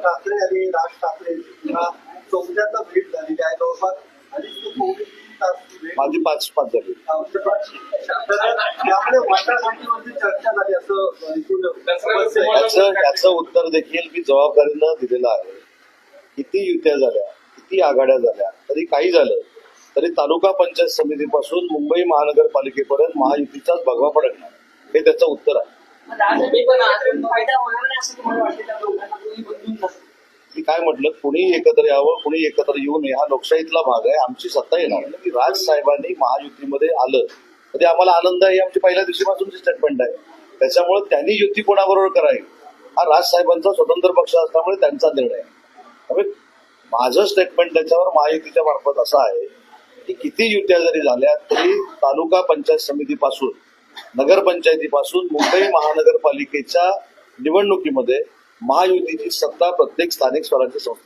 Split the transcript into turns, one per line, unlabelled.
मध्ये हा चौथ्यांदा भेट झालेली आहे. जवळपास
माझी पाच पाच झाली
चर्चा झाली असं.
याचं याचं उत्तर देखील मी जबाबदारीनं दिलेलं आहे. किती युत्या झाल्या किती आघाड्या झाल्या तरी काही झालं तरी तालुका पंचायत समितीपासून मुंबई महानगरपालिकेपर्यंत महायुतीचाच भगवा फडकणार हे त्याचं उत्तर आहे. काय म्हटलं? कुणी एकत्र यावं कुणी एकत्र येऊ नये. हा लोकशाहीतला भाग आहे. आमची सत्ता येणार नाही. की राज साहेबांनी महायुतीमध्ये आलं. तर ते आम्हाला आनंद आहे? आमची पहिल्या दिवशीपासूनची स्टेटमेंट आहे. त्याच्यामुळे त्यांनी युती कोणाबरोबर करावी? हा राज साहेबांचा स्वतंत्र पक्ष असल्यामुळे त्यांचा निर्णय आहे. त्यामुळे माझं स्टेटमेंट त्याच्यावर महायुतीच्या मार्फत असं आहे की किती युत्या जरी झाल्या तरी तालुका पंचायत समितीपासून नगरपंचायतीपासून मुंबई महानगरपालिकेच्या निवडणुकीमध्ये महायुतीची सत्ता प्रत्येक स्थानिक स्वराज्य संस्थे